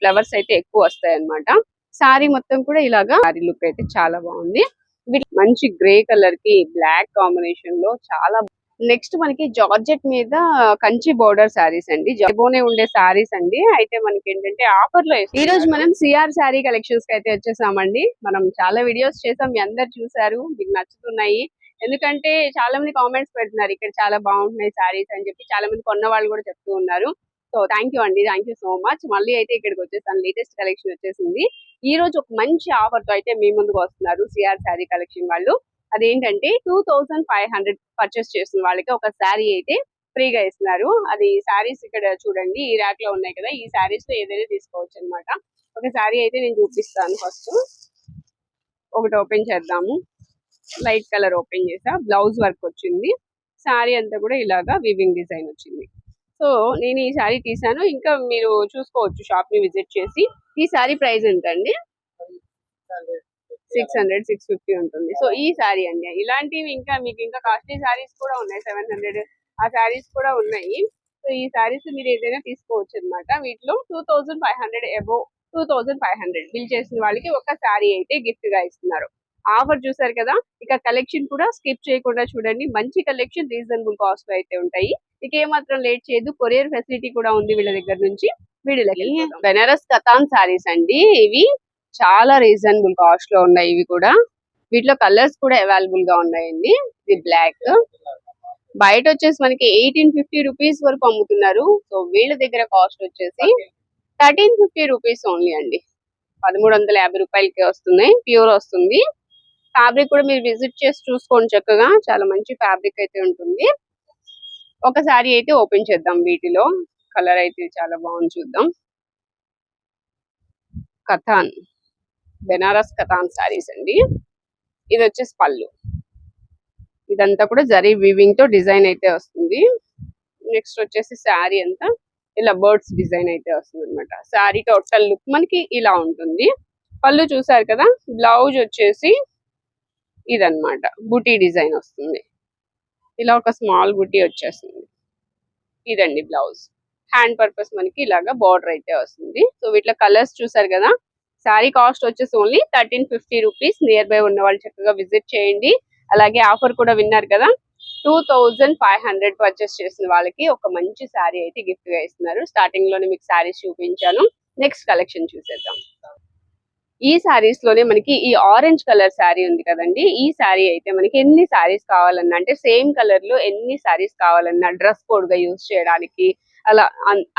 Flowers అయితే ఎక్కువ వస్తాయి అనమాట సారీ మొత్తం కూడా ఇలాగా సారీ లుక్ అయితే చాలా బాగుంది. మంచి గ్రే కలర్కి బ్లాక్ కాంబినేషన్లో చాలా నెక్స్ట్ మనకి జార్జెట్ మీద కంచి బోర్డర్ శారీస్ అండి. జబోనే ఉండే శారీస్ అండి. అయితే మనకి ఏంటంటే ఆఫర్లో ఈ రోజు మనం సిఆర్ శారీ కలెక్షన్స్కి అయితే వచ్చేసామండి. మనం చాలా వీడియోస్ చేసాం. మీ అందరు చూసారు. మీకు నచ్చుతున్నాయి. ఎందుకంటే చాలా మంది కామెంట్స్ పెడుతున్నారు. ఇక్కడ చాలా బాగుంటున్నాయి శారీస్ అని చెప్పి చాలా మంది కొన్న వాళ్ళు కూడా చెప్తూ ఉన్నారు. సో థ్యాంక్ యూ అండి. Thank you so much. మళ్ళీ అయితే ఇక్కడికి వచ్చేసాను లేటెస్ట్ కలెక్షన్ వచ్చేసింది. ఈ రోజు ఒక మంచి ఆఫర్తో అయితే మీ ముందుకు వస్తున్నారు సిఆర్ శారీ కలెక్షన్ వాళ్ళు. అదేంటంటే two thousand five hundred purchase చేసిన వాళ్ళకి ఒక శారీ అయితే ఫ్రీగా ఇస్తున్నారు. అది శారీస్ ఇక్కడ చూడండి. ఈ ర్యాక్లో ఉన్నాయి కదా. ఈ శారీస్లో ఏదైనా తీసుకోవచ్చు అన్నమాట. ఒక శారీ అయితే నేను చూపిస్తాను ఫస్ట్ ఒకటి ఓపెన్ చేద్దాము. లైట్ కలర్ ఓపెన్ చేసా. బ్లౌజ్ వర్క్ వచ్చింది. శారీ అంతా కూడా ఇలాగా వివింగ్ డిజైన్ వచ్చింది. సో నేను ఈ శారీ తీసాను ఇంకా మీరు చూసుకోవచ్చు షాప్ని విజిట్ చేసి. ఈ శారీ ప్రైస్ ఎంత అండి సిక్స్ హండ్రెడ్ సిక్స్ ఫిఫ్టీ ఉంటుంది. సో ఈ శారీ అండి. ఇలాంటివి ఇంకా మీకు ఇంకా కాస్ట్లీ శారీస్ కూడా ఉన్నాయి. సెవెన్ హండ్రెడ్ ఆ శారీస్ కూడా ఉన్నాయి. సో ఈ శారీస్ మీరు ఏదైనా తీసుకోవచ్చు అనమాట వీటిలో two thousand five hundred above two thousand five hundred bill చేసిన వాళ్ళకి ఒక శారీ అయితే గిఫ్ట్గా ఇస్తున్నారు. ఆఫర్ చూసారు కదా? ఇక కలెక్షన్ కూడా స్కిప్ చేయకుండా చూడండి. మంచి కలెక్షన్ రీజనబుల్ కాస్ట్లో అయితే ఉంటాయి. ఇక ఏమాత్రం లేట్ చేయదు. కొరియర్ ఫెసిలిటీ కూడా ఉంది వీళ్ళ దగ్గర నుంచి. వీడియోలకి బెనారస్ కథాన్ శారీస్ అండి. ఇవి చాలా రీజనబుల్ కాస్ట్లో ఉన్నాయి ఇవి కూడా. వీటిలో కలర్స్ కూడా అవైలబుల్గా ఉన్నాయండి. ఇది బ్లాక్. బయట వచ్చేసి మనకి ఎయిటీన్ ఫిఫ్టీ రూపీస్ వరకు అమ్ముతున్నారు. సో వీళ్ళ దగ్గర కాస్ట్ వచ్చేసి థర్టీన్ ఫిఫ్టీ రూపీస్ ఓన్లీ అండి. పదమూడు వందల యాభై రూపాయలకి వస్తున్నాయి. ప్యూర్ వస్తుంది. ఫ్యాబ్రిక్ కూడా మీరు విజిట్ చేసి చూసుకోండి చక్కగా. చాలా మంచి ఫ్యాబ్రిక్ అయితే ఉంటుంది. ఒక సారీ అయితే ఓపెన్ చేద్దాం వీటిలో. కలర్ అయితే చాలా బాగుంది చూద్దాం. కథాన్. బెనారస్ కథాన్ సారీస్ అండి. ఇది వచ్చేసి పళ్ళు. ఇదంతా కూడా జరీ వీవింగ్తో డిజైన్ అయితే వస్తుంది. నెక్స్ట్ వచ్చేసి శారీ అంతా ఇలా బర్డ్స్ డిజైన్ అయితే వస్తుంది అనమాట శారీ టోటల్ లుక్ మనకి ఇలా ఉంటుంది. పళ్ళు చూసారు కదా బ్లౌజ్ వచ్చేసి ఇదన్నమాట. బుటీ డిజైన్ వస్తుంది. ఇలా ఒక స్మాల్ బుటీ వచ్చేస్తుంది. ఇదండి బ్లౌజ్. హ్యాండ్ పర్పస్ మనకి ఇలాగా బార్డర్ అయితే వస్తుంది. సో వీటిలో కలర్స్ చూసారు కదా? శారీ కాస్ట్ వచ్చేసి only thirteen fifty rupees. Near by ఉన్న వాళ్ళు చక్కగా విజిట్ చేయండి. అలాగే ఆఫర్ కూడా విన్నారు కదా? Two thousand five hundred purchase చేసిన వాళ్ళకి ఒక మంచి శారీ అయితే గిఫ్ట్గా ఇస్తున్నారు. స్టార్టింగ్లోనే మీకు శారీస్ చూపించాను. నెక్స్ట్ కలెక్షన్ చూసేద్దాం. ఈ శారీస్లోనే మనకి ఈ ఆరెంజ్ కలర్ శారీ ఉంది కదండి. ఈ శారీ అయితే మనకి ఎన్ని శారీస్ కావాలన్నా అంటే సేమ్ కలర్లో ఎన్ని శారీస్ కావాలన్నా డ్రెస్ కోడ్గా యూజ్ చేయడానికి అలా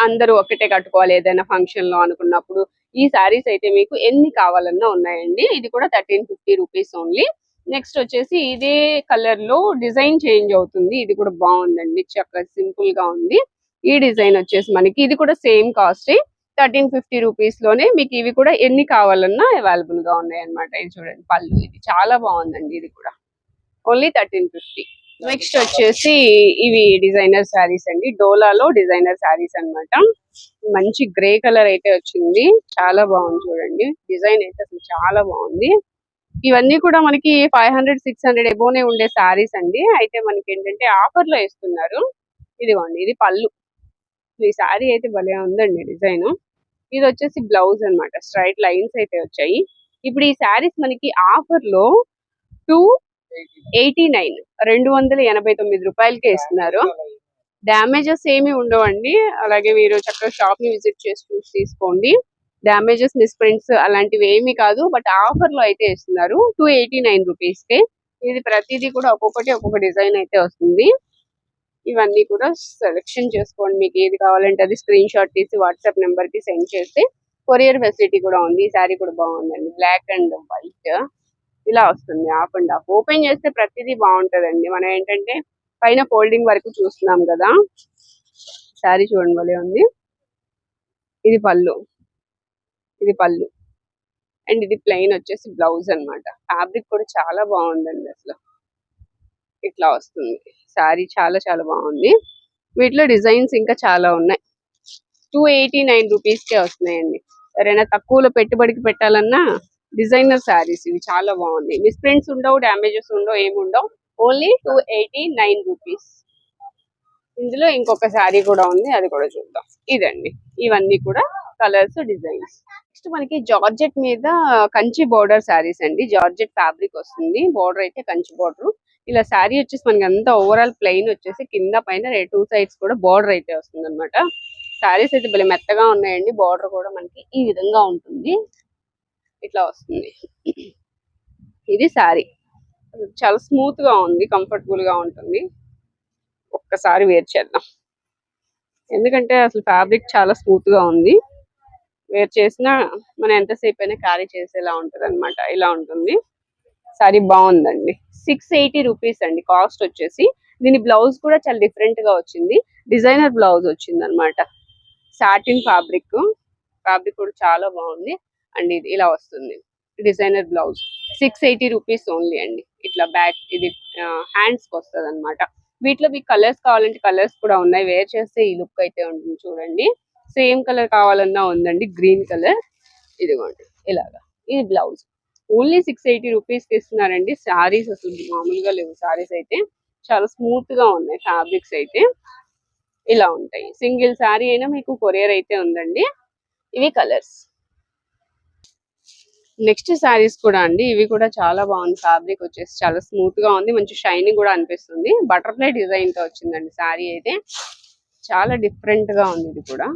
అందరూ ఒకటే కట్టుకోవాలి ఏదైనా ఫంక్షన్లో అనుకున్నప్పుడు ఈ శారీస్ అయితే మీకు ఎన్ని కావాలన్నా ఉన్నాయండి. ఇది కూడా thirteen fifty rupees only next వచ్చేసి ఇదే కలర్లో డిజైన్ చేంజ్ అవుతుంది. ఇది కూడా బాగుందండి. చక్కగా సింపుల్గా ఉంది. ఈ డిజైన్ వచ్చేసి మనకి ఇది కూడా సేమ్ కాస్ట్ థర్టీన్ ఫిఫ్టీ రూపీస్లోనే మీకు ఇవి కూడా ఎన్ని కావాలన్నా అవైలబుల్గా ఉన్నాయి అనమాట ఇది చూడండి పళ్ళు ఇది చాలా బాగుందండి ఇది కూడా. Only thirteen fifty. నెక్స్ట్ వచ్చేసి ఇవి డిజైనర్ శారీస్ అండి. డోలాలో డిజైనర్ శారీస్ అన్నమాట. మంచి గ్రే కలర్ అయితే వచ్చింది. చాలా బాగుంది చూడండి. డిజైన్ అయితే అసలు చాలా బాగుంది. ఇవన్నీ కూడా మనకి ఫైవ్ హండ్రెడ్ సిక్స్ హండ్రెడ్ ఎబోనే ఉండే శారీస్ అండి. అయితే మనకి ఏంటంటే ఆఫర్లో ఇస్తున్నారు. ఇదిగోండి ఇది పళ్ళు. ఈ శారీ అయితే భలే ఉందండి డిజైన్. ఇది వచ్చేసి బ్లౌజ్ అన్నమాట. స్ట్రైట్ లైన్స్ అయితే వచ్చాయి. ఇప్పుడు ఈ శారీస్ మనకి ఆఫర్లో టూ ఎయిటీ నైన్ రెండు వందల ఎనభై తొమ్మిది రూపాయలకే ఇస్తున్నారు. డ్యామేజెస్ ఏమి ఉండవండి. అలాగే మీరు చక్కగా షాప్ని విజిట్ చేసి చూసి తీసుకోండి. డ్యామేజెస్ మిస్ప్రింట్స్ అలాంటివి ఏమీ కాదు. బట్ ఆఫర్లో అయితే ఇస్తున్నారు. టూ ఎయిటీ నైన్ రూపీస్కి ఇది ప్రతిదీ కూడా ఒక్కొక్కటి ఒక్కొక్క డిజైన్ అయితే వస్తుంది. ఇవన్నీ కూడా సెలెక్షన్ చేసుకోండి. మీకు ఏది కావాలంటే అది స్క్రీన్ షాట్ తీసి వాట్సాప్ నెంబర్కి సెండ్ చేస్తే కొరియర్ ఫెసిలిటీ కూడా ఉంది. ఈ శారీ కూడా బాగుందండి. బ్లాక్ అండ్ వైట్ ఇలా వస్తుంది. హాఫ్ అండ్ హాఫ్ ఓపెన్ చేస్తే ప్రతిదీ బాగుంటదండి. మనం ఏంటంటే పైన ఫోల్డింగ్ వరకు చూస్తున్నాం కదా. శారీ చూడండి వలే ఉంది. ఇది పళ్ళు. ఇది పళ్ళు. అండ్ ఇది ప్లెయిన్ వచ్చేసి బ్లౌజ్ అన్నమాట. ఫ్యాబ్రిక్ కూడా చాలా బాగుందండి అసలు. ఇట్లా వస్తుంది. శారీ చాలా చాలా బాగుంది. వీటిలో డిజైన్స్ ఇంకా చాలా ఉన్నాయి. టూ ఎయిటీ నైన్ రూపీస్కే వస్తున్నాయండి. ఎవరైనా తక్కువలో పెట్టుబడికి పెట్టాలన్నా డిజైనర్ శారీస్ ఇవి చాలా బాగుంది మిస్ప్రింట్స్ ఉండవు డ్యామేజెస్ ఉండవు ఏమి ఉండవు. Only two eighty nine rupees ఇందులో ఇంకొక శారీ కూడా ఉంది అది కూడా చూద్దాం. ఇదండి. ఇవన్నీ కూడా కలర్స్ డిజైన్స్ నెక్స్ట్ మనకి జార్జెట్ మీద కంచి బోర్డర్ శారీస్ అండి. జార్జెట్ ఫ్యాబ్రిక్ వస్తుంది. బోర్డర్ అయితే కంచి బోర్డర్ ఇలా శారీ వచ్చేసి మనకి అంతా ఓవరాల్ ప్లెయిన్ వచ్చేసి కింద పైన టూ సైడ్స్ కూడా బోర్డర్ అయితే వస్తుంది అనమాట శారీస్ అయితే భలే మెత్తగా ఉన్నాయండి. బోర్డర్ కూడా మనకి ఈ విధంగా ఉంటుంది. ఇట్లా వస్తుంది. ఇది శారీ చాలా స్మూత్గా ఉంది. కంఫర్టబుల్గా ఉంటుంది. ఒక్కసారి వేర్ చేద్దాం. ఎందుకంటే అసలు ఫ్యాబ్రిక్ చాలా స్మూత్గా ఉంది. వేర్ చేసినా మనం ఎంతసేపు అయినా క్యారీ చేసేలా ఉంటుంది అనమాట ఇలా ఉంటుంది. సారీ బాగుందండి. సిక్స్ ఎయిటీ రూపీస్ అండి కాస్ట్ వచ్చేసి. దీని బ్లౌజ్ కూడా చాలా డిఫరెంట్గా వచ్చింది. డిజైనర్ బ్లౌజ్ వచ్చింది అనమాట సాటిన్ ఫ్యాబ్రిక్ ఫ్యాబ్రిక్ కూడా చాలా బాగుంది. అండ్ ఇది ఇలా వస్తుంది. Designer blouse. Six eighty rupees only అండి. ఇట్లా బ్యాక్ ఇది హ్యాండ్స్కి వస్తుంది అనమాట వీటిలో మీకు కలర్స్ కావాలంటే కలర్స్ కూడా ఉన్నాయి. వేర్ చేస్తే ఈ లుక్ అయితే ఉంటుంది చూడండి. సేమ్ కలర్ కావాలన్నా ఉందండి గ్రీన్ కలర్. ఇదిగోండి ఇలాగా. ఇది బ్లౌజ్. ఓన్లీ సిక్స్ ఎయిటీ రూపీస్కి ఇస్తున్నారండి. శారీస్ అసలు మామూలుగా లేవు. శారీస్ అయితే చాలా స్మూత్గా ఉన్నాయి ఫ్యాబ్రిక్స్ అయితే. ఇలా ఉంటాయి. సింగిల్ శారీ అయినా మీకు కొరియర్ అయితే ఉందండి. ఇవి కలర్స్. నెక్స్ట్ శారీస్ కూడా అండి. ఇవి కూడా చాలా బాగుంది. ఫ్యాబ్రిక్ వచ్చేసి చాలా స్మూత్గా ఉంది. మంచి షైనింగ్ కూడా అనిపిస్తుంది. బటర్ఫ్లై డిజైన్తో వచ్చిందండి శారీ అయితే. చాలా డిఫరెంట్గా ఉంది ఇది కూడా.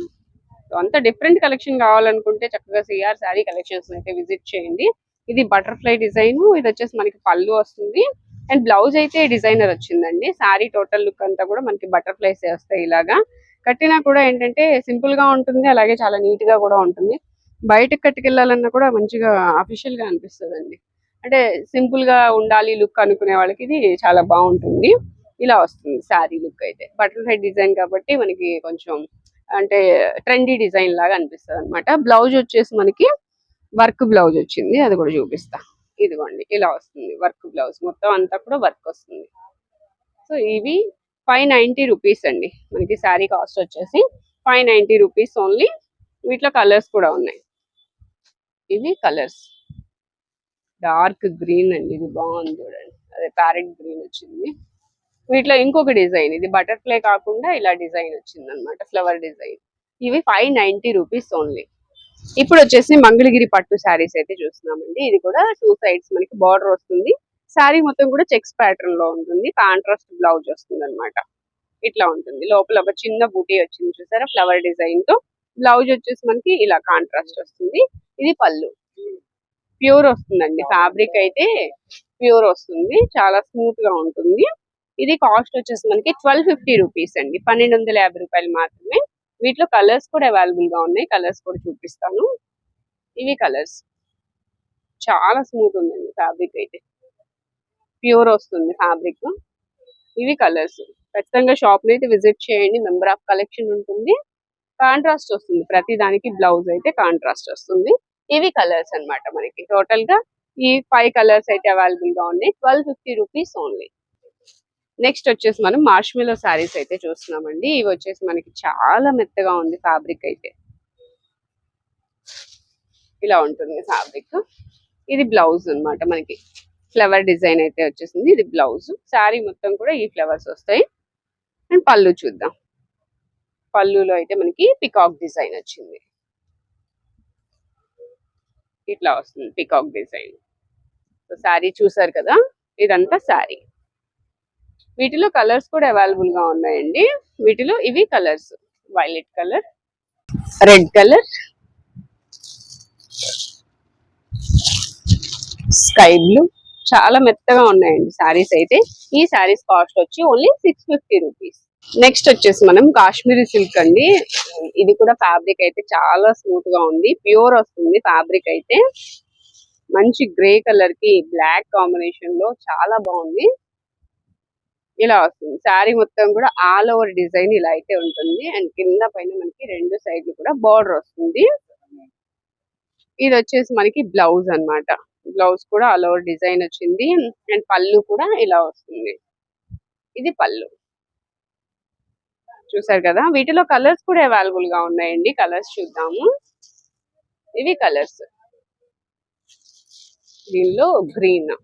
సో అంత డిఫరెంట్ కలెక్షన్ కావాలనుకుంటే చక్కగా సిఆర్ శారీ కలెక్షన్స్ అయితే విజిట్ చేయండి. ఇది బటర్ఫ్లై డిజైన్ ఇది వచ్చేసి మనకి పళ్ళు వస్తుంది. అండ్ బ్లౌజ్ అయితే డిజైనర్ వచ్చిందండి. శారీ టోటల్ లుక్ అంతా కూడా మనకి బటర్ఫ్లైస్ వస్తాయి ఇలాగా. కట్టినా కూడా ఏంటంటే సింపుల్గా ఉంటుంది అలాగే చాలా నీట్గా కూడా ఉంటుంది. బయటకు కట్టుకెళ్ళాలన్నా కూడా మంచిగా అఫీషియల్గా అనిపిస్తుంది అంటే సింపుల్గా ఉండాలి లుక్ అనుకునే వాళ్ళకి ఇది చాలా బాగుంటుంది. ఇలా వస్తుంది శారీ లుక్ అయితే. బటర్ఫ్లై డిజైన్ కాబట్టి మనకి కొంచెం అంటే ట్రెండీ డిజైన్ లాగా అనిపిస్తుంది అనమాట బ్లౌజ్ వచ్చేసి మనకి వర్క్ బ్లౌజ్ వచ్చింది అది కూడా చూపిస్తా. ఇదిగోండి ఇలా వస్తుంది వర్క్ బ్లౌజ్ మొత్తం అంతా కూడా వర్క్ వస్తుంది. సో ఇవి ఫైవ్ నైంటీ రూపీస్ అండి. మనకి శారీ కాస్ట్ వచ్చేసి ఫైవ్ నైంటీ రూపీస్ ఓన్లీ వీటిలో కలర్స్ కూడా ఉన్నాయి. ఇవి కలర్స్ డార్క్ గ్రీన్ అండి ఇది బాగుంది చూడండి. అదే ప్యారెట్ గ్రీన్ వచ్చింది. వీటిలో ఇంకొక డిజైన్ ఇది బటర్ఫ్లై కాకుండా ఇలా డిజైన్ వచ్చింది అనమాట ఫ్లవర్ డిజైన్. ఇవి ఫైవ్ నైన్టీ రూపీస్ ఓన్లీ. ఇప్పుడు వచ్చేసి మంగళగిరి పట్టు శారీస్ అయితే చూస్తున్నామండి. ఇది కూడా టూ సైడ్స్ మనకి బార్డర్ వస్తుంది. శారీ మొత్తం కూడా చెక్స్ ప్యాటర్న్లో ఉంటుంది. కాంట్రాస్ట్ బ్లౌజ్ వస్తుంది అనమాట ఇట్లా ఉంటుంది. లోపల ఒక చిన్న బూటీ వచ్చింది చూసారా ఫ్లవర్ డిజైన్తో. బ్లౌజ్ వచ్చేసి మనకి ఇలా కాంట్రాస్ట్ వస్తుంది. ఇది పళ్ళు. ప్యూర్ వస్తుందండి. ఫ్యాబ్రిక్ అయితే ప్యూర్ వస్తుంది. చాలా స్మూత్గా ఉంటుంది. ఇది కాస్ట్ వచ్చేసి మనకి ట్వెల్వ్ ఫిఫ్టీ రూపీస్ అండి. పన్నెండు వందల యాభై రూపాయలు మాత్రమే. వీటిలో కలర్స్ కూడా అవైలబుల్గా ఉన్నాయి. కలర్స్ కూడా చూపిస్తాను. ఇవి కలర్స్. చాలా స్మూత్ ఉందండి ఫ్యాబ్రిక్ అయితే. ప్యూర్ వస్తుంది ఫ్యాబ్రిక్. ఇవి కలర్స్. ఖచ్చితంగా షాప్ అయితే విజిట్ చేయండి. మెంబర్ ఆఫ్ కలెక్షన్ ఉంటుంది. కాంట్రాస్ట్ వస్తుంది. ప్రతి దానికి బ్లౌజ్ అయితే కాంట్రాస్ట్ వస్తుంది. ఇవి కలర్స్ అన్నమాట మనకి. టోటల్గా ఈ ఫైవ్ కలర్స్ అయితే అవైలబుల్గా ఉన్నాయి. Twelve fifty rupees only. Next వచ్చేసి మనం మార్ష్మిలో శారీస్ అయితే చూస్తున్నామండి. ఇవి వచ్చేసి మనకి చాలా మెత్తగా ఉంది ఫ్యాబ్రిక్ అయితే. ఇలా ఉంటుంది ఫ్యాబ్రిక్ ఇది బ్లౌజ్ అన్నమాట మనకి. ఫ్లవర్ డిజైన్ అయితే వచ్చేసింది. ఇది బ్లౌజ్ శారీ మొత్తం కూడా ఈ ఫ్లవర్స్ వస్తాయి. అండ్ పళ్ళు చూద్దాం. పళ్ళులో అయితే మనకి పికాక్ డిజైన్ వచ్చింది. ఇట్లా వస్తుంది పికాక్ డిజైన్ శారీ చూసారు కదా? ఇదంతా శారీ వీటిలో కలర్స్ కూడా అవైలబుల్గా ఉన్నాయండి. వీటిలో ఇవి colours. Violet colour red colour sky blue. చాలా మెత్తగా ఉన్నాయండి శారీస్ అయితే. ఈ శారీస్ కాస్ట్ వచ్చి only six fifty rupees. Next వచ్చేసి మనం కాశ్మీరీ సిల్క్ అండి. ఇది కూడా ఫ్యాబ్రిక్ అయితే చాలా స్మూత్గా ఉంది. ప్యూర్ వస్తుంది ఫ్యాబ్రిక్ అయితే. మంచి గ్రే కలర్కి బ్లాక్ కాంబినేషన్లో చాలా బాగుంది. ఇలా వస్తుంది. శారీ మొత్తం కూడా ఆల్ ఓవర్ డిజైన్ ఇలా అయితే ఉంటుంది. అండ్ కింద పైన మనకి రెండు సైడ్లు కూడా బార్డర్ వస్తుంది. ఇది వచ్చేసి మనకి బ్లౌజ్ అన్నమాట. బ్లౌజ్ కూడా ఆల్ ఓవర్ డిజైన్ వచ్చింది. అండ్ పళ్ళు కూడా ఇలా వస్తుంది. ఇది పళ్ళు. చూసారు కదా? వీటిలో కలర్స్ కూడా అవైలబుల్గా ఉన్నాయండి. కలర్స్ చూద్దాము. ఇవి కలర్స్. దీనిలో గ్రీన్.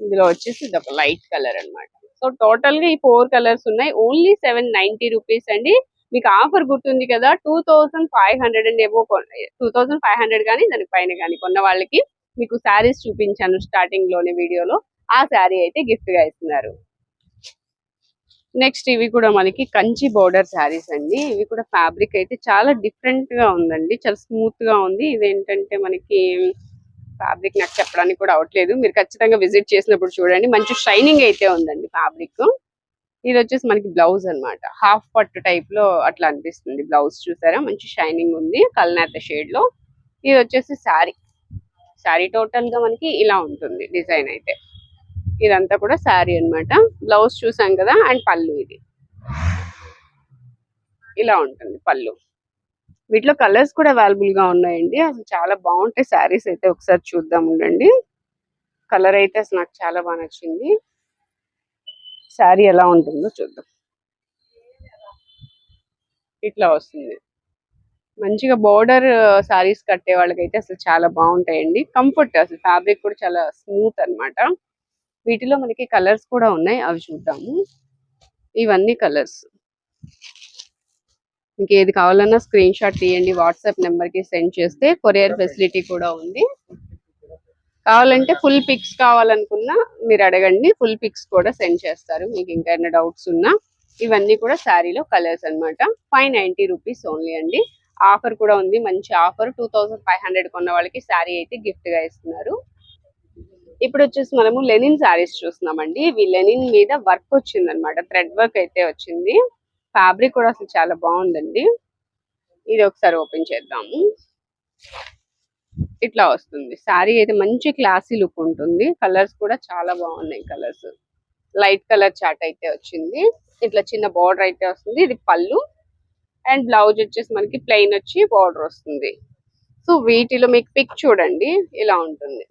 ఇందులో వచ్చేసి ఇది ఒక లైట్ కలర్ అన్నమాట. సో టోటల్గా ఈ ఫోర్ కలర్స్ ఉన్నాయి. ఓన్లీ సెవెన్ నైన్టీ రూపీస్ అండి. మీకు ఆఫర్ గుర్తుంది కదా two thousand five hundred and ఏవో టూ థౌసండ్ ఫైవ్ హండ్రెడ్ కానీ దాని పైన కానీ కొన్న వాళ్ళకి మీకు శారీస్ చూపించాను స్టార్టింగ్లోనే వీడియోలో. ఆ శారీ అయితే గిఫ్ట్గా ఇస్తున్నారు. నెక్స్ట్ ఇవి కూడా మనకి కంచి బోర్డర్ శారీస్ అండి. ఇవి కూడా ఫ్యాబ్రిక్ అయితే చాలా డిఫరెంట్గా ఉందండి. చాలా స్మూత్గా ఉంది. ఇదేంటంటే మనకి ఫ్యాబ్రిక్ నాకు చెప్పడానికి కూడా అవట్లేదు మీరు ఖచ్చితంగా విజిట్ చేసినప్పుడు చూడండి. మంచి షైనింగ్ అయితే ఉందండి ఫ్యాబ్రిక్. ఇది వచ్చేసి మనకి బ్లౌజ్ అన్నమాట. హాఫ్ పట్టు టైప్లో అట్లా అనిపిస్తుంది బ్లౌజ్ చూసారా? మంచి షైనింగ్ ఉంది కల్నేత షేడ్లో. ఇది వచ్చేసి శారీ. శారీ టోటల్గా మనకి ఇలా ఉంటుంది డిజైన్ అయితే. ఇదంతా కూడా శారీ అన్నమాట. బ్లౌజ్ చూసాం కదా? అండ్ పళ్ళు ఇది. ఇలా ఉంటుంది పళ్ళు. వీటిలో కలర్స్ కూడా అవైలబుల్గా ఉన్నాయండి. అసలు చాలా బాగుంటాయి శారీస్ అయితే ఒకసారి చూద్దాం ఉండండి. కలర్ అయితే అసలు నాకు చాలా బాగా నచ్చింది. శారీ ఎలా ఉంటుందో చూద్దాం. ఇట్లా వస్తుంది. మంచిగా బోర్డర్ శారీస్ కట్టే వాళ్ళకైతే అసలు చాలా బాగుంటాయండి. కంఫర్ట్ అసలు ఫ్యాబ్రిక్ కూడా చాలా స్మూత్ అన్నమాట. వీటిలో మనకి కలర్స్ కూడా ఉన్నాయి. అవి చూద్దాము. ఇవన్నీ కలర్స్. మీకు ఏది కావాలన్నా స్క్రీన్ షాట్ తీయండి వాట్సాప్ నెంబర్కి సెండ్ చేస్తే కొరియర్ ఫెసిలిటీ కూడా ఉంది. కావాలంటే ఫుల్ పిక్స్ కావాలనుకున్నా మీరు అడగండి ఫుల్ పిక్స్ కూడా సెండ్ చేస్తారు. మీకు ఇంకా ఏమైనా డౌట్స్ ఉన్నా ఇవన్నీ కూడా శారీలో కలర్స్ అన్నమాట. ఫైవ్ నైన్టీ రూపీస్ ఓన్లీ అండి. ఆఫర్ కూడా ఉంది మంచి offer two thousand five hundred కొన్న వాళ్ళకి శారీ అయితే గిఫ్ట్గా ఇస్తున్నారు. ఇప్పుడు వచ్చేసి మనము లెనిన్ శారీస్ చూస్తున్నామండి. ఇవి లెనిన్ మీద వర్క్ వచ్చింది అనమాట థ్రెడ్ వర్క్ అయితే వచ్చింది. ఫ్యాబ్రిక్ కూడా అసలు చాలా బాగుందండి. ఇది ఒకసారి ఓపెన్ చేద్దాము. ఇట్లా వస్తుంది. శారీ అయితే మంచి క్లాసీ లుక్ ఉంటుంది. కలర్స్ కూడా చాలా బాగున్నాయి కలర్స్. లైట్ కలర్ చాట్ అయితే వచ్చింది. ఇట్లా చిన్న బార్డర్ అయితే వస్తుంది. ఇది పళ్ళు. అండ్ బ్లౌజ్ వచ్చేసి మనకి ప్లెయిన్ వచ్చి బార్డర్ వస్తుంది. సో వీటిలో మీకు పిక్ చూడండి. ఇలా ఉంటుంది.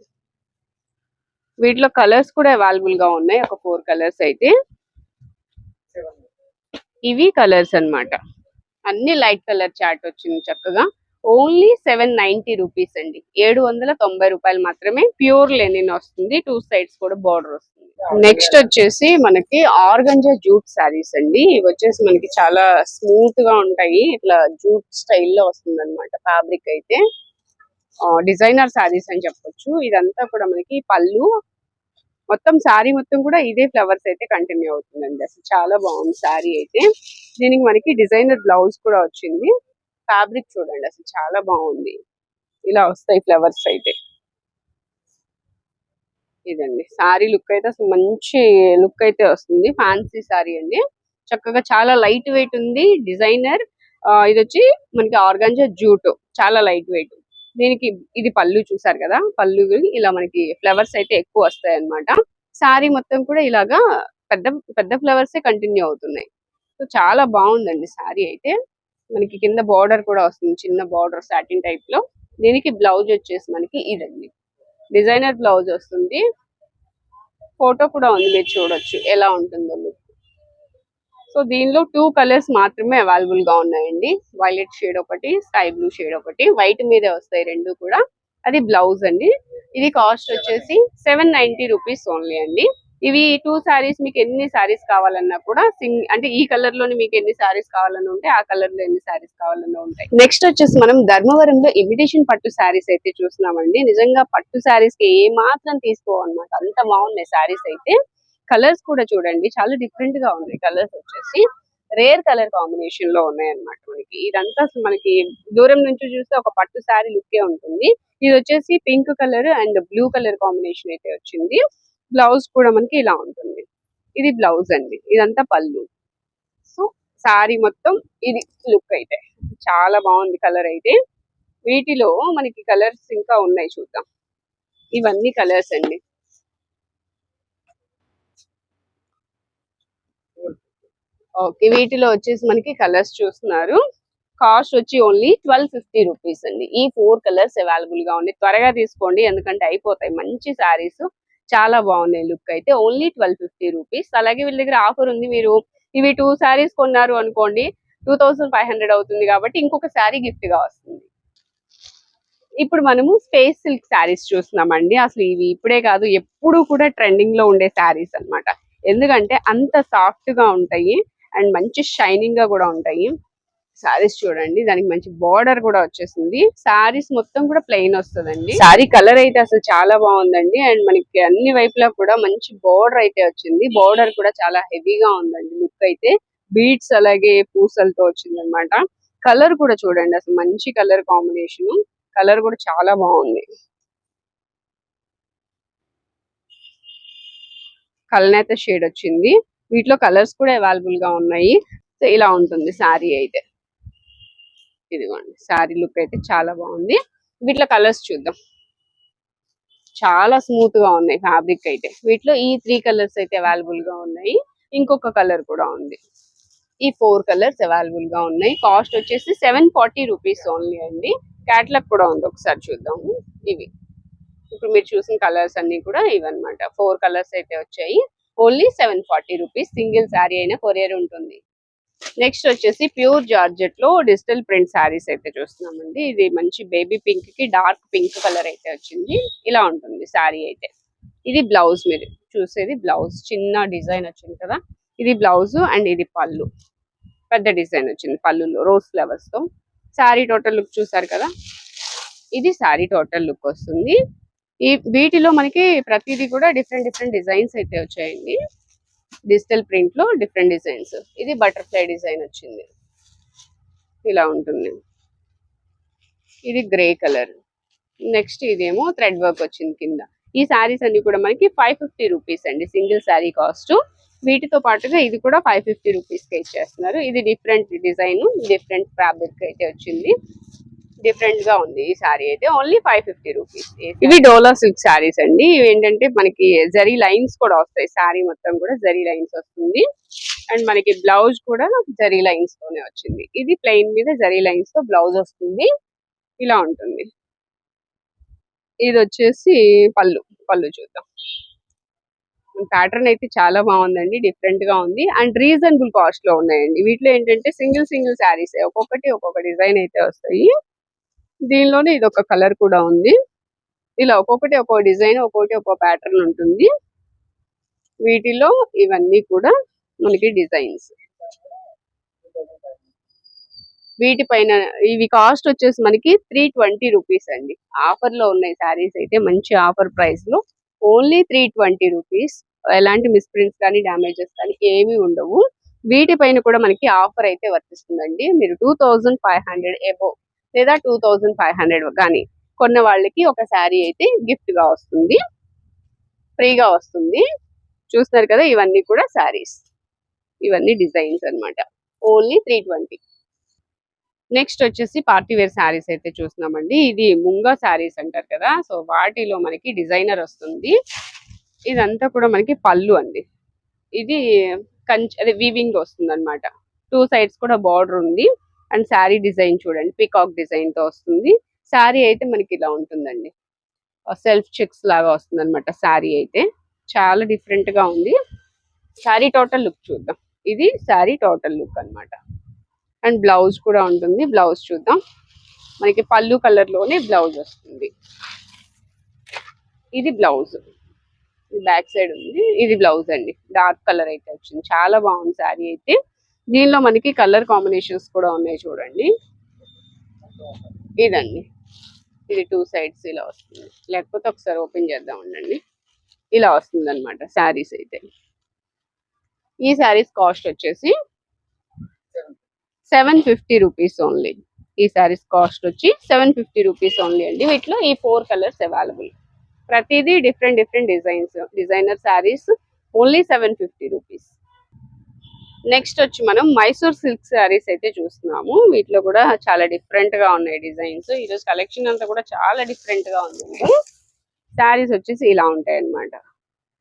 వీటిలో కలర్స్ కూడా అవైలబుల్గా ఉన్నాయి. ఒక ఫోర్ కలర్స్ అయితే. ఇవి కలర్స్ అన్నమాట. అన్ని లైట్ కలర్ చార్ట్ వచ్చింది చక్కగా. ఓన్లీ సెవెన్ నైన్టీ రూపీస్ అండి. ఏడు వందల తొంభై రూపాయలు మాత్రమే ప్యూర్ లెనిన్ వస్తుంది. టూ సైడ్స్ కూడా బార్డర్ వస్తుంది. నెక్స్ట్ వచ్చేసి మనకి ఆర్గంజా జూట్ శారీస్ అండి. ఇవి వచ్చేసి మనకి చాలా స్మూత్గా ఉంటాయి. ఇట్లా జూట్ స్టైల్లో వస్తుంది అనమాట ఫ్యాబ్రిక్ అయితే. డిజైనర్ శారీస్ అని చెప్పొచ్చు. ఇదంతా కూడా మనకి పళ్ళు మొత్తం శారీ మొత్తం కూడా ఇదే ఫ్లవర్స్ అయితే కంటిన్యూ అవుతుందండి. అసలు చాలా బాగుంది శారీ అయితే. దీనికి మనకి డిజైనర్ బ్లౌజ్ కూడా వచ్చింది. ఫ్యాబ్రిక్ చూడండి అసలు చాలా బాగుంది. ఇలా వస్తాయి ఫ్లవర్స్ అయితే. ఇదండి. శారీ లుక్ అయితే అసలు మంచి లుక్ అయితే వస్తుంది. ఫ్యాన్సీ శారీ అండి. చక్కగా చాలా లైట్ వెయిట్ ఉంది. డిజైనర్ ఇది వచ్చి మనకి ఆర్గాంజా జూట్. చాలా లైట్ వెయిట్. దీనికి ఇది పళ్ళు చూసారు కదా? పళ్ళు ఇలా మనకి ఫ్లవర్స్ అయితే ఎక్కువ వస్తాయి అనమాట శారీ మొత్తం కూడా ఇలాగా పెద్ద పెద్ద ఫ్లవర్స్ కంటిన్యూ అవుతున్నాయి. సో చాలా బాగుందండి శారీ అయితే. మనకి కింద బార్డర్ కూడా వస్తుంది చిన్న బార్డర్ సాటిన్ టైప్లో. దీనికి బ్లౌజ్ వచ్చేసి మనకి ఇదండి. డిజైనర్ బ్లౌజ్ వస్తుంది. ఫోటో కూడా ఉంది మీరు చూడొచ్చు. ఎలా ఉంటుందో లుక్. సో దీనిలో టూ కలర్స్ మాత్రమే అవైలబుల్గా ఉన్నాయండి. వైలెట్ షేడ్ ఒకటి స్కై బ్లూ షేడ్ ఒకటి వైట్ మీదే వస్తాయి రెండు కూడా. అది బ్లౌజ్ అండి. ఇది కాస్ట్ వచ్చేసి సెవెన్ నైన్టీ రూపీస్ ఓన్లీ అండి. ఇవి టూ సారీస్ మీకు ఎన్ని సారీస్ కావాలన్నా కూడా సింగ్ అంటే ఈ కలర్లోని మీకు ఎన్ని సారీస్ కావాలన్నా ఉంటే ఆ కలర్లో ఎన్ని సారీస్ కావాలన్నా ఉంటాయి. నెక్స్ట్ వచ్చేసి మనం ధర్మవరంలో ఇమిటేషన్ పట్టు సారీస్ అయితే చూస్తున్నామండి. నిజంగా పట్టు సారీస్కి ఏ మాత్రం తీసుకోవన్నమాట. అంత బాగున్నాయి సారీస్ అయితే. కలర్స్ కూడా చూడండి చాలా డిఫరెంట్గా ఉన్నాయి కలర్స్ వచ్చేసి రేర్ కలర్ కాంబినేషన్లో ఉన్నాయి అన్నమాట మనకి. ఇదంతా అసలు మనకి దూరం నుంచి చూస్తే ఒక పట్టు శారీ లుక్కే ఉంటుంది. ఇది వచ్చేసి pink colour and blue colour combination అయితే వచ్చింది. బ్లౌజ్ కూడా మనకి ఇలా ఉంటుంది. ఇది బ్లౌజ్ అండి. ఇదంతా పళ్ళు. సో శారీ మొత్తం ఇది లుక్ అయితే. చాలా బాగుంది కలర్ అయితే. వీటిలో మనకి కలర్స్ ఇంకా ఉన్నాయి చూద్దాం. ఇవన్నీ కలర్స్ అండి. ఓకే వీటిలో వచ్చేసి మనకి కలర్స్ చూస్తున్నారు. కాస్ట్ వచ్చి ఓన్లీ ట్వెల్వ్ ఫిఫ్టీ రూపీస్ అండి. ఈ ఫోర్ కలర్స్ అవైలబుల్గా ఉన్నాయి. త్వరగా తీసుకోండి ఎందుకంటే అయిపోతాయి. మంచి శారీస్ చాలా బాగున్నాయి లుక్ అయితే. ఓన్లీ ట్వెల్వ్ ఫిఫ్టీ రూపీస్ అలాగే వీళ్ళ దగ్గర ఆఫర్ ఉంది మీరు ఇవి టూ శారీస్ కొన్నారు అనుకోండి టూ థౌసండ్ ఫైవ్ హండ్రెడ్ అవుతుంది కాబట్టి ఇంకొక శారీ గిఫ్ట్గా వస్తుంది. ఇప్పుడు మనము స్పేస్ సిల్క్ శారీస్ చూస్తున్నామండి. అసలు ఇవి ఇప్పుడే కాదు ఎప్పుడు కూడా ట్రెండింగ్లో ఉండే శారీస్ అన్నమాట. ఎందుకంటే అంత సాఫ్ట్గా ఉంటాయి. అండ్ మంచి షైనింగ్గా కూడా ఉంటాయి. సారీస్ చూడండి దానికి మంచి బార్డర్ కూడా వచ్చేసింది. సారీస్ మొత్తం కూడా ప్లెయిన్ వస్తుందండి. సారీ కలర్ అయితే అసలు చాలా బాగుందండి. అండ్ మనకి అన్ని వైపులా కూడా మంచి బార్డర్ అయితే వచ్చింది. బార్డర్ కూడా చాలా హెవీగా ఉందండి. లుక్ అయితే బీడ్స్ అలాగే పూసలతో వచ్చింది అనమాట కలర్ కూడా చూడండి అసలు మంచి కలర్ కాంబినేషన్ కలర్ కూడా చాలా బాగుంది. కలనేత షేడ్ వచ్చింది. వీటిలో కలర్స్ కూడా అవైలబుల్గా ఉన్నాయి. సో ఇలా ఉంటుంది శారీ అయితే. ఇదిగోండి శారీ లుక్ అయితే చాలా బాగుంది. వీటిలో కలర్స్ చూద్దాం. చాలా స్మూత్గా ఉన్నాయి ఫ్యాబ్రిక్ అయితే. వీటిలో ఈ త్రీ కలర్స్ అయితే అవైలబుల్గా ఉన్నాయి. ఇంకొక కలర్ కూడా ఉంది. ఈ ఫోర్ కలర్స్ అవైలబుల్గా ఉన్నాయి. కాస్ట్ వచ్చేసి సెవెన్ ఫార్టీ రూపీస్ ఓన్లీ అండి. క్యాట్లాగ్ కూడా ఉంది. ఒకసారి చూద్దాము ఇవి. ఇప్పుడు మీరు చూసిన కలర్స్ అన్ని కూడా ఇవన్నమాట. ఫోర్ కలర్స్ అయితే వచ్చాయి. Only seven forty rupees single sari అయినా కొరియర్ ఉంటుంది. నెక్స్ట్ వచ్చేసి ప్యూర్ జార్జెట్లో డిజిటల్ ప్రింట్ శారీస్ అయితే చూస్తున్నామండి. ఇది మంచి బేబీ పింక్కి డార్క్ పింక్ కలర్ అయితే వచ్చింది. ఇలా ఉంటుంది శారీ అయితే. ఇది బ్లౌజ్ మీరు చూసేది బ్లౌజ్. చిన్న డిజైన్ వచ్చింది కదా. ఇది బ్లౌజ్ అండ్ ఇది పళ్ళు. పెద్ద డిజైన్ వచ్చింది పళ్ళులో రోజ్ ఫ్లవర్స్తో శారీ టోటల్ లుక్ చూసారు కదా? ఇది శారీ టోటల్ లుక్ వస్తుంది. ఈ వీటిలో మనకి ప్రతిదీ కూడా డిఫరెంట్ డిఫరెంట్ డిజైన్స్ అయితే వచ్చాయండి. డిజిటల్ ప్రింట్లో డిఫరెంట్ డిజైన్స్. ఇది బటర్ఫ్లై డిజైన్ వచ్చింది. ఇలా ఉంటుంది. ఇది గ్రే కలర్. నెక్స్ట్ ఇదేమో థ్రెడ్ వర్క్ వచ్చింది కింద. ఈ శారీస్ అన్ని కూడా మనకి ఫైవ్ ఫిఫ్టీ రూపీస్ అండి. Single sari cost. వీటితో పాటుగా ఇది కూడా ఫైవ్ ఫిఫ్టీ రూపీస్కి ఇచ్చేస్తున్నారు. ఇది డిఫరెంట్ డిజైన్ డిఫరెంట్ ఫ్యాబ్రిక్ అయితే వచ్చింది. డిఫరెంట్గా ఉంది ఈ శారీ అయితే. Only five fifty rupees. ఇవి డోలా సిల్క్ శారీస్ అండి. ఇవి ఏంటంటే మనకి జరీ లైన్స్ కూడా వస్తాయి. శారీ మొత్తం కూడా జరీ లైన్స్ వస్తుంది. అండ్ మనకి బ్లౌజ్ కూడా జరీ లైన్స్ తోనే వచ్చింది. ఇది ప్లెయిన్ మీద జరీ లైన్స్తో బ్లౌజ్ వస్తుంది. ఇలా ఉంటుంది. ఇది వచ్చేసి పళ్ళు. పళ్ళు చూద్దాం. ప్యాటర్న్ అయితే చాలా బాగుందండి. డిఫరెంట్గా ఉంది. అండ్ రీజనబుల్ కాస్ట్లో ఉన్నాయండి. వీటిలో ఏంటంటే సింగిల్ సింగిల్ శారీస్. ఒక్కొక్కటి ఒక్కొక్క డిజైన్ అయితే వస్తాయి. దీనిలోనే ఇది ఒక కలర్ కూడా ఉంది. ఇలా ఒక్కొక్కటి ఒక్కో డిజైన్ ఒక్కొక్కటి ఒక్కో ప్యాటర్న్ ఉంటుంది. వీటిలో ఇవన్నీ కూడా మనకి డిజైన్స్. వీటిపైన ఇవి కాస్ట్ వచ్చేసి మనకి త్రీ ట్వంటీ రూపీస్ అండి. ఆఫర్లో ఉన్నాయి శారీస్ అయితే మంచి ఆఫర్ ప్రైస్లో ఓన్లీ త్రీ ట్వంటీ రూపీస్. ఎలాంటి మిస్ప్రింట్స్ కానీ డ్యామేజెస్ కానీ ఏమీ ఉండవు. వీటిపైన కూడా మనకి ఆఫర్ అయితే వర్తిస్తుందండి. మీరు two thousand five hundred above లేదా టూ థౌజండ్ ఫైవ్ హండ్రెడ్ కానీ కొన్న వాళ్ళకి ఒక శారీ అయితే గిఫ్ట్గా వస్తుంది. ఫ్రీగా వస్తుంది. చూస్తున్నారు కదా ఇవన్నీ కూడా శారీస్. ఇవన్నీ డిజైన్స్ అన్నమాట. ఓన్లీ త్రీ ట్వంటీ నెక్స్ట్ వచ్చేసి పార్టీ వేర్ శారీస్ అయితే చూస్తున్నామండి. ఇది ముంగా శారీస్ అంటారు కదా సో వాటిలో మనకి డిజైనర్ వస్తుంది. ఇదంతా కూడా మనకి పళ్ళు అండి. ఇది కంచి అదే వీవింగ్ వస్తుంది అనమాట టూ సైడ్స్ కూడా బార్డర్ ఉంది. అండ్ శారీ డిజైన్ చూడండి పికాక్ డిజైన్తో వస్తుంది. శారీ అయితే మనకి ఇలా ఉంటుందండి. సెల్ఫ్ చెక్స్ లాగా వస్తుంది అనమాట శారీ అయితే. చాలా డిఫరెంట్గా ఉంది. శారీ టోటల్ లుక్ చూద్దాం. ఇది శారీ టోటల్ లుక్ అనమాట అండ్ బ్లౌజ్ కూడా ఉంటుంది. బ్లౌజ్ చూద్దాం. మనకి పళ్ళు కలర్లోనే బ్లౌజ్ వస్తుంది. ఇది బ్లౌజ్. బ్యాక్ సైడ్ ఉంది. ఇది బ్లౌజ్ అండి. డార్క్ కలర్ అయితే వచ్చింది. చాలా బాగుంది శారీ అయితే. దీనిలో మనకి కలర్ కాంబినేషన్స్ కూడా ఉన్నాయి చూడండి. ఇదండి. ఇది టూ సైడ్స్ ఇలా వస్తుంది. లేకపోతే ఒకసారి ఓపెన్ చేద్దాం ఉండండి. ఇలా వస్తుంది అనమాట శారీస్ అయితే. ఈ శారీస్ కాస్ట్ వచ్చేసి సెవెన్ ఫిఫ్టీ రూపీస్ ఓన్లీ. ఈ శారీస్ కాస్ట్ వచ్చి సెవెన్ ఫిఫ్టీ రూపీస్ ఓన్లీ అండి. వీటిలో ఈ ఫోర్ కలర్స్ అవైలబుల్. ప్రతిదీ different different designs designer saris only seven fifty rupees. Next వచ్చి మనం మైసూర్ సిల్క్ శారీస్ అయితే చూస్తున్నాము. వీటిలో కూడా చాలా డిఫరెంట్గా ఉన్నాయి డిజైన్స్ ఈరోజు కలెక్షన్ అంతా కూడా చాలా డిఫరెంట్గా ఉంది. శారీస్ వచ్చేసి ఇలా ఉంటాయి అన్నమాట.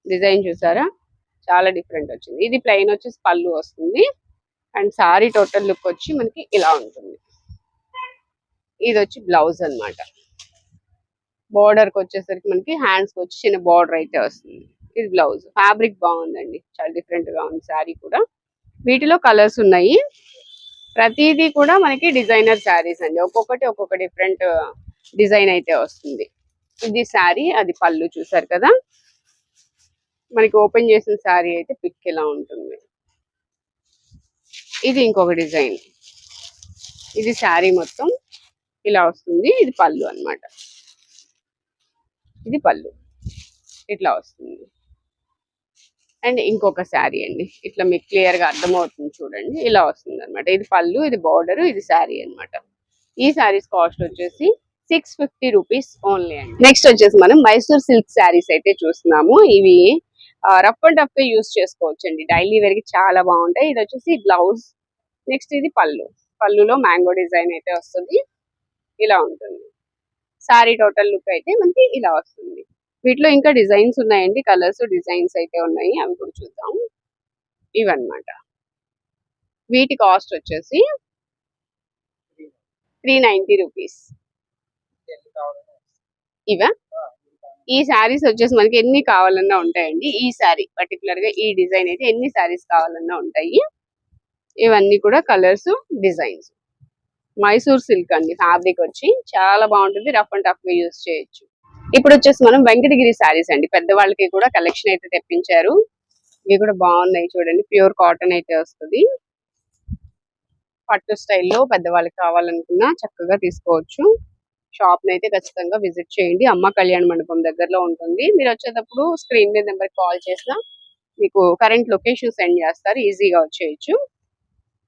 డిజైన్ చూసారా? చాలా డిఫరెంట్ వచ్చింది. ఇది ప్లెయిన్ వచ్చేసి పళ్ళు వస్తుంది. అండ్ సారీ టోటల్ లుక్ వచ్చి మనకి ఇలా ఉంటుంది. ఇది వచ్చి బ్లౌజ్ అన్నమాట. బోర్డర్కి వచ్చేసరికి మనకి హ్యాండ్స్కి వచ్చి చిన్న బార్డర్ అయితే వస్తుంది. ఇది బ్లౌజ్ ఫ్యాబ్రిక్ బాగుందండి. చాలా డిఫరెంట్గా ఉంది శారీ కూడా. వీటిలో కలర్స్ ఉన్నాయి. ప్రతిదీ కూడా మనకి డిజైనర్ శారీస్ అండి. ఒక్కొక్కటి ఒక్కొక్క డిఫరెంట్ డిజైన్ అయితే వస్తుంది. ఇది శారీ అది పళ్ళు చూసారు కదా? మనకి ఓపెన్ చేసిన శారీ అయితే పిక్ ఇలా ఉంటుంది. ఇది ఇంకొక డిజైన్. ఇది శారీ మొత్తం ఇలా వస్తుంది. ఇది పళ్ళు అన్నమాట. ఇది పళ్ళు. ఇట్లా వస్తుంది. అండ్ ఇంకొక శారీ అండి. ఇట్లా మీకు క్లియర్గా అర్థమవుతుంది చూడండి. ఇలా వస్తుంది అనమాట ఇది పళ్ళు ఇది బార్డర్ ఇది శారీ అన్నమాట. ఈ శారీస్ కాస్ట్ వచ్చేసి సిక్స్ ఫిఫ్టీ రూపీస్ ఓన్లీ అండి. నెక్స్ట్ వచ్చేసి మనం మైసూర్ సిల్క్ శారీస్ అయితే చూస్తున్నాము. ఇవి రఫ్ అండ్ టఫ్గా యూస్ చేసుకోవచ్చు అండి డైలీ వేర్కి చాలా బాగుంటాయి. ఇది వచ్చేసి బ్లౌజ్ నెక్స్ట్ ఇది పళ్ళు. పళ్ళులో మ్యాంగో డిజైన్ అయితే వస్తుంది. ఇలా ఉంటుంది. శారీ టోటల్ లుక్ అయితే మనకి ఇలా వస్తుంది. వీటిలో ఇంకా డిజైన్స్ ఉన్నాయండి. కలర్స్ డిజైన్స్ అయితే ఉన్నాయి. అవి కూడా చూద్దాం. ఇవన్నమాట. వీటి కాస్ట్ వచ్చేసి త్రీ నైంటీ రూపీస్. ఇవా? ఈ శారీస్ వచ్చేసి మనకి ఎన్ని కావాలన్నా ఉంటాయండి. ఈ శారీ పర్టికులర్గా ఈ డిజైన్ అయితే ఎన్ని శారీస్ కావాలన్నా ఉంటాయి. ఇవన్నీ కూడా కలర్స్ డిజైన్స్. మైసూర్ సిల్క్ అండి. ఫ్యాబ్రిక్ వచ్చి చాలా బాగుంటుంది. రఫ్ అండ్ టఫ్గా యూస్ చేయొచ్చు. ఇప్పుడు వచ్చేసి మనం వెంకటగిరి శారీస్ అండి. పెద్దవాళ్ళకి కూడా కలెక్షన్ అయితే తెప్పించారు. ఇవి కూడా బాగున్నాయి చూడండి. ప్యూర్ కాటన్ అయితే వస్తుంది. పట్టు స్టైల్లో పెద్దవాళ్ళకి కావాలనుకున్నా చక్కగా తీసుకోవచ్చు. షాప్ అయితే ఖచ్చితంగా విజిట్ చేయండి. అమ్మ కళ్యాణ మండపం దగ్గరలో ఉంటుంది. మీరు వచ్చేటప్పుడు స్క్రీన్ మీద నెంబర్ కాల్ చేసినా మీకు కరెంట్ లొకేషన్ సెండ్ చేస్తారు. ఈజీగా వచ్చేయచ్చు.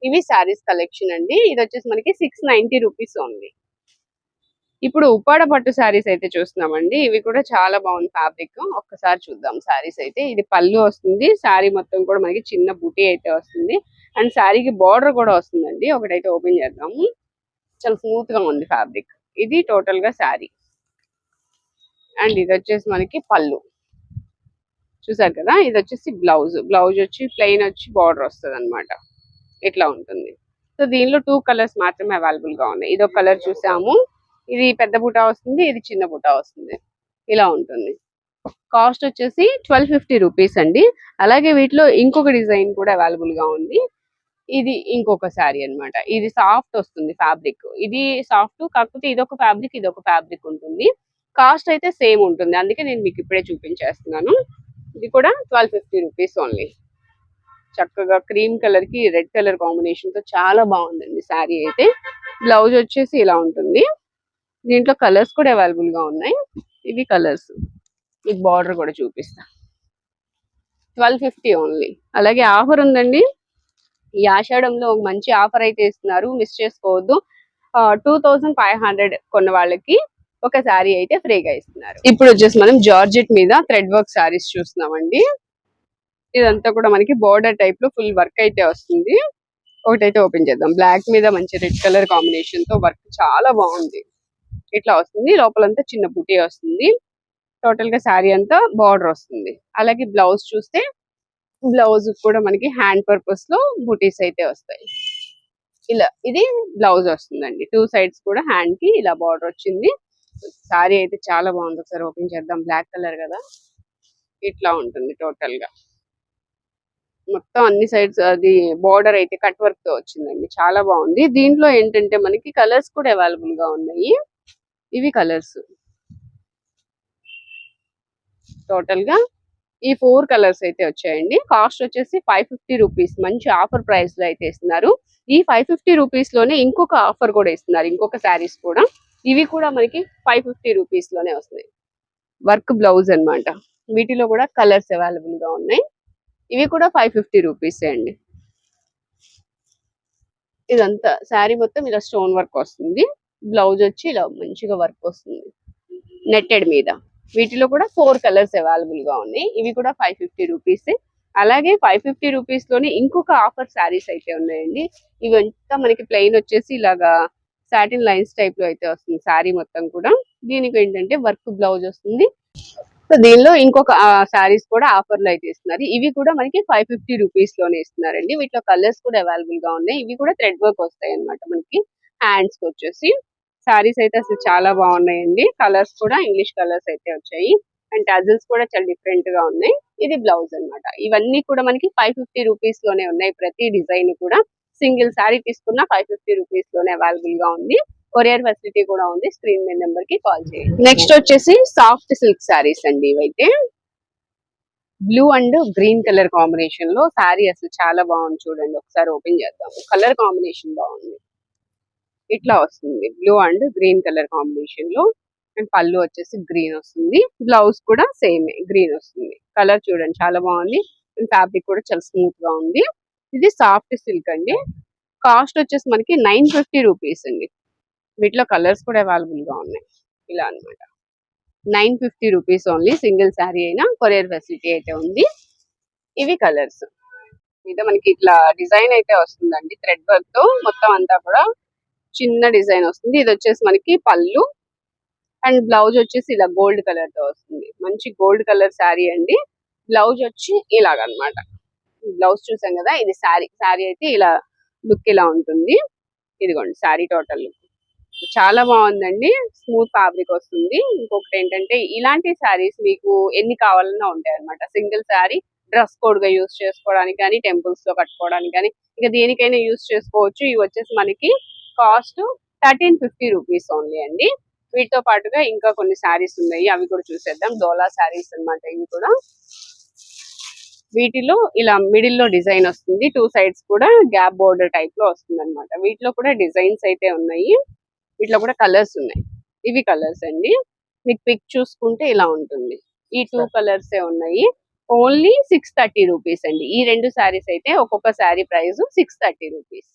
ఇవి శారీస్ కలెక్షన్ అండి. ఇది వచ్చేసి మనకి సిక్స్ నైన్టీ రూపీస్ ఉంది ఇప్పుడు ఉప్పాడ పట్టు శారీస్ అయితే చూస్తున్నామండి. ఇవి కూడా చాలా బాగుంది ఫ్యాబ్రిక్. ఒక్కసారి చూద్దాం శారీస్ అయితే. ఇది పళ్ళు వస్తుంది. శారీ మొత్తం కూడా మనకి చిన్న బుటీ అయితే వస్తుంది. అండ్ శారీకి బార్డర్ కూడా వస్తుందండి. ఒకటైతే ఓపెన్ చేద్దాము. చాలా స్మూత్గా ఉంది ఫ్యాబ్రిక్. ఇది టోటల్గా శారీ. అండ్ ఇది వచ్చేసి మనకి పళ్ళు. చూసారు కదా? ఇది వచ్చేసి బ్లౌజ్. బ్లౌజ్ వచ్చి ప్లెయిన్ వచ్చి బార్డర్ వస్తుంది అనమాట ఇట్లా ఉంటుంది? సో దీనిలో టూ కలర్స్ మాత్రమే అవైలబుల్గా ఉన్నాయి. ఇది ఒక కలర్ చూసాము. ఇది పెద్ద బుటా వస్తుంది ఇది చిన్న బుటా వస్తుంది. ఇలా ఉంటుంది. కాస్ట్ వచ్చేసి ట్వెల్వ్ ఫిఫ్టీ రూపీస్ అండి. అలాగే వీటిలో ఇంకొక డిజైన్ కూడా అవైలబుల్గా ఉంది. ఇది ఇంకొక శారీ అన్నమాట. ఇది సాఫ్ట్ వస్తుంది ఫ్యాబ్రిక్. ఇది సాఫ్ట్ కాకపోతే ఇది ఒక ఫ్యాబ్రిక్ ఇది ఒక ఫ్యాబ్రిక్ ఉంటుంది. కాస్ట్ అయితే సేమ్ ఉంటుంది. అందుకే నేను మీకు ఇప్పుడే చూపించేస్తున్నాను. ఇది కూడా ట్వెల్వ్ ఫిఫ్టీ రూపీస్ ఓన్లీ. చక్కగా క్రీమ్ కలర్కి రెడ్ కలర్ కాంబినేషన్తో చాలా బాగుందండి శారీ అయితే. బ్లౌజ్ వచ్చేసి ఇలా ఉంటుంది. దీంట్లో కలర్స్ కూడా అవైలబుల్గా ఉన్నాయి. ఇవి కలర్స్ మీకు బార్డర్ కూడా చూపిస్తా. ట్వెల్వ్ ఫిఫ్టీ ఓన్లీ అలాగే ఆఫర్ ఉందండి. ఈ ఆషాఢంలో ఒక మంచి ఆఫర్ అయితే ఇస్తున్నారు. మిస్ చేసుకోవద్దు. టూ థౌజండ్ ఫైవ్ హండ్రెడ్ కొన్న వాళ్ళకి ఒక శారీ అయితే ఫ్రీగా ఇస్తున్నారు. ఇప్పుడు వచ్చేసి మనం జార్జెట్ మీద థ్రెడ్ వర్క్ శారీస్ చూస్తున్నామండి. ఇదంతా కూడా మనకి బోర్డర్ టైప్లో ఫుల్ వర్క్ అయితే వస్తుంది. ఒకటైతే ఓపెన్ చేద్దాం. బ్లాక్ మీద మంచి రెడ్ కలర్ కాంబినేషన్తో వర్క్ చాలా బాగుంది. ఇట్లా వస్తుంది. లోపలంతా చిన్న బుటీ వస్తుంది. టోటల్గా శారీ అంతా బార్డర్ వస్తుంది. అలాగే బ్లౌజ్ చూస్తే బ్లౌజ్ కూడా మనకి హ్యాండ్ పర్పస్లో బుటీస్ అయితే వస్తాయి. ఇలా ఇది బ్లౌజ్ వస్తుందండి. టూ సైడ్స్ కూడా హ్యాండ్కి ఇలా బార్డర్ వచ్చింది. సారీ అయితే చాలా బాగుంది. ఒకసారి ఓపెన్ చేద్దాం. బ్లాక్ కలర్ కదా. ఇట్లా ఉంటుంది టోటల్గా. మొత్తం అన్ని సైడ్స్ అది బార్డర్ అయితే కట్ వర్క్తో వచ్చిందండి. చాలా బాగుంది. దీంట్లో ఏంటంటే మనకి కలర్స్ కూడా అవైలబుల్గా ఉన్నాయి. ఇవి కలర్స్ టోటల్గా ఈ ఫోర్ కలర్స్ అయితే వచ్చాయండి. కాస్ట్ వచ్చేసి ఫైవ్ ఫిఫ్టీ రూపీస్ మంచి ఆఫర్ ప్రైస్లో అయితే ఇస్తున్నారు. ఈ ఫైవ్ ఫిఫ్టీ రూపీస్లోనే ఇంకొక ఆఫర్ కూడా ఇస్తున్నారు. ఇంకొక శారీస్ కూడా. ఇవి కూడా మనకి ఫైవ్ ఫిఫ్టీ రూపీస్లోనే వస్తున్నాయి. వర్క్ బ్లౌజ్ అన్నమాట. వీటిలో కూడా కలర్స్ అవైలబుల్గా ఉన్నాయి. ఇవి కూడా ఫైవ్ ఫిఫ్టీ రూపీస్ అండి. ఇదంతా శారీ మొత్తం ఇలా స్టోన్ వర్క్ వస్తుంది. బ్లౌజ్ వచ్చి ఇలా మంచిగా వర్క్ వస్తుంది. నెట్టెడ్ మీద. వీటిలో కూడా ఫోర్ కలర్స్ అవైలబుల్గా ఉన్నాయి. ఇవి కూడా ఫైవ్ ఫిఫ్టీ రూపీస్ అలాగే ఫైవ్ ఫిఫ్టీ రూపీస్లోనే ఇంకొక ఆఫర్ శారీస్ అయితే ఉన్నాయండి. ఇవంతా మనకి ప్లెయిన్ వచ్చేసి ఇలాగా సాటిన్ లైన్స్ టైప్లో అయితే వస్తుంది శారీ మొత్తం కూడా. దీనికి ఏంటంటే వర్క్ బ్లౌజ్ వస్తుంది. సో దీనిలో ఇంకొక శారీస్ కూడా ఆఫర్లో అయితే ఇస్తున్నారు. ఇవి కూడా మనకి ఫైవ్ ఫిఫ్టీ రూపీస్లోనే ఇస్తున్నారండి. వీటిలో కలర్స్ కూడా అవైలబుల్గా ఉన్నాయి. ఇవి కూడా థ్రెడ్ వర్క్ వస్తాయి అన్నమాట మనకి. హ్యాండ్స్కి వచ్చేసి. సారీస్ అయితే అసలు చాలా బాగున్నాయండి. కలర్స్ కూడా ఇంగ్లీష్ కలర్స్ అయితే వచ్చాయి. అండ్ టజల్స్ కూడా చాలా డిఫరెంట్గా ఉన్నాయి. ఇది బ్లౌజ్ అన్నమాట. ఇవన్నీ కూడా మనకి ఫైవ్ ఫిఫ్టీ రూపీస్లోనే ఉన్నాయి. ప్రతి డిజైన్ కూడా సింగిల్ శారీ తీసుకున్న ఫైవ్ ఫిఫ్టీ రూపీస్లోనే అవైలబుల్గా ఉంది. కొరియర్ ఫెసిలిటీ కూడా ఉంది. స్క్రీన్ మీద నెంబర్కి కాల్ చేయండి. నెక్స్ట్ వచ్చేసి సాఫ్ట్ సిల్క్ శారీస్ అండి ఇవైతే. బ్లూ అండ్ గ్రీన్ కలర్ కాంబినేషన్లో శారీ అసలు చాలా బాగుంది చూడండి. ఒకసారి ఓపెన్ చేద్దాం కలర్ కాంబినేషన్ బాగుంది. ఇట్లా వస్తుంది. బ్లూ అండ్ గ్రీన్ కలర్ కాంబినేషన్లో. అండ్ పళ్ళు వచ్చేసి గ్రీన్ వస్తుంది. బ్లౌజ్ కూడా సేమ్ గ్రీన్ వస్తుంది. కలర్ చూడండి చాలా బాగుంది. అండ్ ఫ్యాబ్రిక్ కూడా చాలా స్మూత్గా ఉంది. ఇది సాఫ్ట్ సిల్క్ అండి. కాస్ట్ వచ్చేసి మనకి నైన్ ఫిఫ్టీ రూపీస్ అండి. వీటిలో కలర్స్ కూడా అవైలబుల్గా ఉన్నాయి. ఇలా అన్నమాట. Nine fifty rupees only single sari అయినా కొరియర్ ఫెసిలిటీ అయితే ఉంది. ఇవి కలర్స్ మీద మనకి ఇట్లా డిజైన్ అయితే వస్తుందండి థ్రెడ్ వర్క్తో. మొత్తం అంతా కూడా చిన్న డిజైన్ వస్తుంది. ఇది వచ్చేసి మనకి పళ్ళు. అండ్ బ్లౌజ్ వచ్చేసి ఇలా గోల్డ్ కలర్తో వస్తుంది. మంచి గోల్డ్ కలర్ శారీ అండి. బ్లౌజ్ వచ్చి ఇలాగనమాట. బ్లౌజ్ చూసాం కదా ఇది శారీ శారీ అయితే ఇలా లుక్ ఇలా ఉంటుంది. ఇదిగోండి శారీ టోటల్ లుక్. చాలా బాగుందండి. స్మూత్ ఫ్యాబ్రిక్ వస్తుంది. ఇంకొకటి ఏంటంటే ఇలాంటి శారీస్ మీకు ఎన్ని కావాలన్నా ఉంటాయి అనమాట సింగిల్ శారీ డ్రెస్ కోడ్గా యూస్ చేసుకోవడానికి కానీ టెంపుల్స్లో కట్టుకోవడానికి కానీ ఇక దేనికైనా యూస్ చేసుకోవచ్చు. ఇవి వచ్చేసి మనకి cost thirteen fifty rupees only అండి. వీటితో పాటుగా ఇంకా కొన్ని శారీస్ ఉన్నాయి. అవి కూడా చూసేద్దాం. డోలా శారీస్ అన్నమాట ఇవి కూడా. వీటిలో ఇలా మిడిల్లో డిజైన్ వస్తుంది. టూ సైడ్స్ కూడా గ్యాప్ బోర్డర్ టైప్లో వస్తుంది అనమాట వీటిలో కూడా డిజైన్స్ అయితే ఉన్నాయి. వీటిలో కూడా కలర్స్ ఉన్నాయి. ఇవి కలర్స్ అండి. మీకు పిక్ చూసుకుంటే ఇలా ఉంటుంది. ఈ టూ కలర్స్ ఏ ఉన్నాయి. ఓన్లీ సిక్స్ థర్టీ రూపీస్ అండి. ఈ రెండు శారీస్ అయితే ఒక్కొక్క sari price six thirty rupees